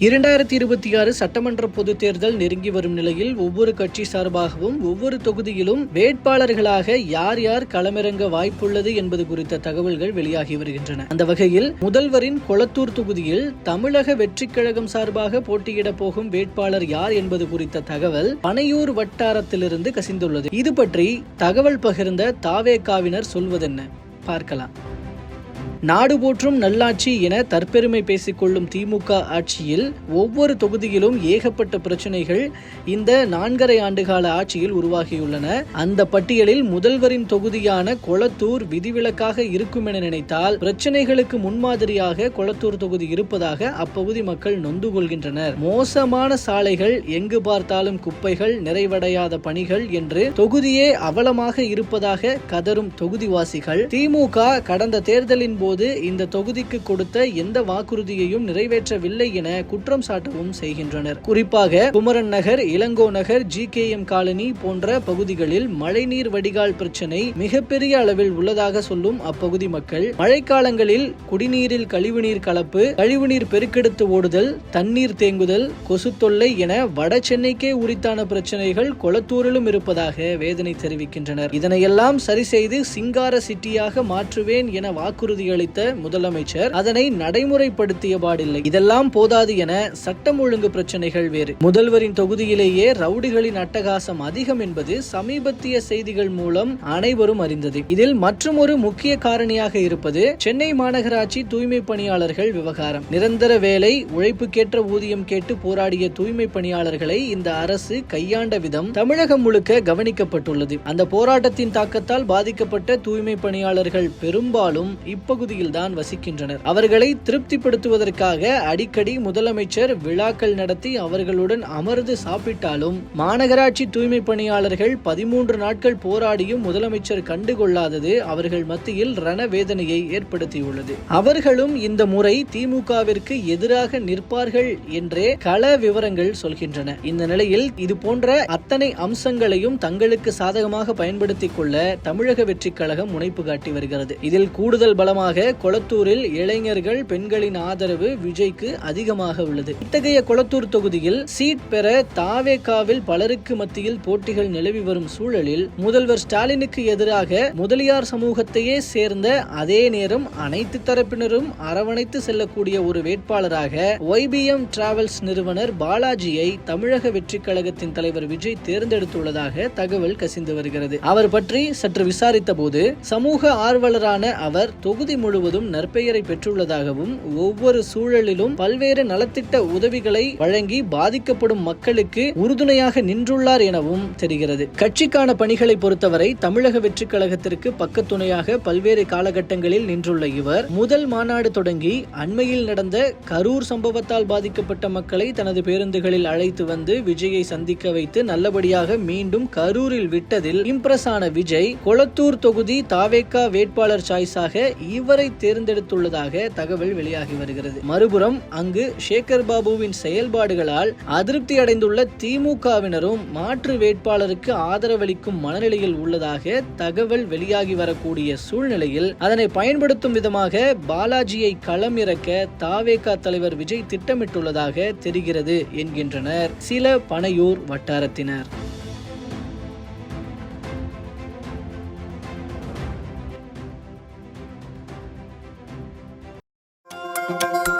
இரண்டாயிரத்தி இருபத்தி ஆறு சட்டமன்ற பொதுத் தேர்தல் நெருங்கி வரும் நிலையில் ஒவ்வொரு கட்சி சார்பாகவும் ஒவ்வொரு தொகுதியிலும் வேட்பாளர்களாக யார் யார் களமிறங்க வாய்ப்புள்ளது என்பது குறித்த தகவல்கள் வெளியாகி வருகின்றன. அந்த வகையில் முதல்வரின் கொளத்தூர் தொகுதியில் தமிழக வெற்றிக் கழகம் சார்பாக போட்டியிடப் போகும் வேட்பாளர் யார் என்பது குறித்த தகவல் பனையூர் வட்டாரத்திலிருந்து கசிந்துள்ளது. இது பற்றி தகவல் பகிர்ந்த தாவேகாவினர் சொல்வதென்ன? பார்க்கலாம். நாடு போற்றும் நல்லாட்சி என தற்பெருமை பேசிக்கொள்ளும் திமுக ஆட்சியில் ஒவ்வொரு தொகுதியிலும் ஏகப்பட்ட பிரச்சனைகள் இந்த நான்கரை ஆண்டுகால ஆட்சியில் உருவாகியுள்ளன. அந்த பட்டியலில் முதல்வரின் தொகுதியான கொளத்தூர் விதிவிலக்காக இருக்கும் என நினைத்தால் பிரச்சனைகளுக்கு முன்மாதிரியாக கொளத்தூர் தொகுதி இருப்பதாக அப்பகுதி மக்கள் நொந்து கொள்கின்றனர். மோசமான சாலைகள் எங்கு பார்த்தாலும் குப்பைகள் நிறைவடையாத பணிகள் என்று தொகுதியே அவலமாக இருப்பதாக கதரும் தொகுதிவாசிகள். திமுக கடந்த தேர்தலின் போது இந்த தொகுதிக்கு கொடுத்த எந்த வாக்குறுதியையும் நிறைவேற்றவில்லை என குற்றம் சாட்டவும் செய்கின்றனர். குறிப்பாக Kumaran Nagar Ilango Nagar G K M colony போன்ற பகுதிகளில் மழைநீர் வடிகால் பிரச்சினை மிகப்பெரிய அளவில் உள்ளதாக சொல்லும் அப்பகுதி மக்கள் மழைக்காலங்களில் குடிநீரில் கழிவுநீர் கலப்பு கழிவுநீர் பெருக்கெடுத்து ஓடுதல் தண்ணீர் தேங்குதல் கொசு தொல்லை என வட சென்னைக்கே உரித்தான பிரச்சனைகள் கொளத்தூரிலும் இருப்பதாக வேதனை தெரிவிக்கின்றனர். இதனையெல்லாம் சரி செய்து சிங்கார சிட்டியாக மாற்றுவேன் என வாக்குறுதிகள் அளித்த முதலமைச்சர் அதனை நடைமுறைப்படுத்திய பாடில்லை இதெல்லாம் போதாது என சட்டம் ஒழுங்கு பிரச்சனைகள் வேறு. முதல்வரின் தொகுதியிலேயே ரவுடிகளின் அட்டகாசம் அதிகம் என்பது சமீபத்திய செய்திகள் மூலம் அனைவரும் அறிந்தது. இதில் மற்றொரு முக்கிய காரணியாக இருப்பது சென்னை மாநகராட்சி தூய்மை பணியாளர்கள் விவகாரம். நிரந்தர வேலை உழைப்புக்கேற்ற ஊதியம் கேட்டு போராடிய தூய்மை பணியாளர்களை இந்த அரசு கையாண்ட விதம் தமிழகம் முழுக்க கவனிக்கப்பட்டுள்ளது. அந்த போராட்டத்தின் தாக்கத்தால் பாதிக்கப்பட்ட தூய்மை பணியாளர்கள் பெரும்பாலும் இப்பகுதி தான் வசிக்கின்றனர். அவர்களை திருப்திப்படுத்துவதற்காக அடிக்கடி முதலமைச்சர் விழாக்கள் நடத்தி அவர்களுடன் அமர்ந்து சாப்பிட்டாலும் மாநகராட்சி தூய்மை பணியாளர்கள் பதிமூன்று நாட்கள் போராடியும் முதலமைச்சர் கண்டுகொள்ளாதது அவர்கள் மத்தியில் ரணவேதனையை ஏற்படுத்தியுள்ளது. அவர்களும் இந்த முறை திமுகவிற்கு எதிராக நிற்பார்கள் என்றே கள விவரங்கள் சொல்கின்றன. இந்த நிலையில் இது போன்ற அத்தனை அம்சங்களையும் தங்களுக்கு சாதகமாக பயன்படுத்திக் கொள்ள தமிழக வெற்றிக் கழகம் முனைப்பு காட்டி வருகிறது. இதில் கூடுதல் பலமாக கொளத்தூரில் இளைஞர்கள் பெண்களின் ஆதரவு விஜய்க்கு அதிகமாக உள்ளது. இத்தகைய கொளத்தூர் தொகுதியில் சீட் பெற தாவேகாவில் பலருக்கு மத்தியில் போட்டிகள் நிலவி வரும் சூழலில் முதல்வர் ஸ்டாலினுக்கு எதிராக முதலியார் சமூகத்தையே சேர்ந்த அதே நேரம் அனைத்து தரப்பினரும் அரவணைத்து செல்லக்கூடிய ஒரு வேட்பாளராக ஒய்பிஎம் டிராவல்ஸ் நிறுவனர் பாலாஜியை தமிழக வெற்றிக் கழகத்தின் தலைவர் விஜய் தேர்ந்தெடுத்துள்ளதாக தகவல் கசிந்து வருகிறது. அவர் பற்றி சற்று விசாரித்த போது சமூக ஆர்வலரான அவர் தொகுதி முழுவதும் நற்பெயரை பெற்றுள்ளதாகவும் ஒவ்வொரு சூழலிலும் பல்வேறு நலத்திட்ட உதவிகளை வழங்கி பாதிக்கப்படும் மக்களுக்கு உறுதுணையாக நின்றுள்ளார் எனவும் தெரிகிறது. கட்சிக்கான பணிகளை பொறுத்தவரை தமிழக வெற்றிக் கழகத்திற்கு பக்கத்துணையாக பல்வேறு காலகட்டங்களில் நின்றுள்ள இவர் முதல் மாநாடு தொடங்கி அண்மையில் நடந்த கரூர் சம்பவத்தால் பாதிக்கப்பட்ட மக்களை தனது பேருந்துகளில் அழைத்து வந்து விஜயை சந்திக்க வைத்து நல்லபடியாக மீண்டும் கரூரில் விட்டதில் இம்ப்ரெஸ் ஆன விஜய் கொளத்தூர் தொகுதி தாவேக்கா வேட்பாளர் சாய்ஸாக இவர் தேர்ந்தெடுத்துள்ளதாக தகவல் வெளியாகி வருகிறது. மறுபுறம் அங்கு சேகர் பாபுவின் செயல்பாடுகளால் அதிருப்தி அடைந்துள்ள திமுகவினரும் மாற்று வேட்பாளருக்கு ஆதரவளிக்கும் மனநிலையில் உள்ளதாக தகவல் வெளியாகி வரக்கூடிய சூழ்நிலையில் அதனை பயன்படுத்தும் விதமாக பாலாஜியை களம் இறக்க தாவேகா தலைவர் விஜய் திட்டமிட்டுள்ளதாக தெரிகிறது என்கின்றனர். சில பனையூர் வட்டாரத்தினர். you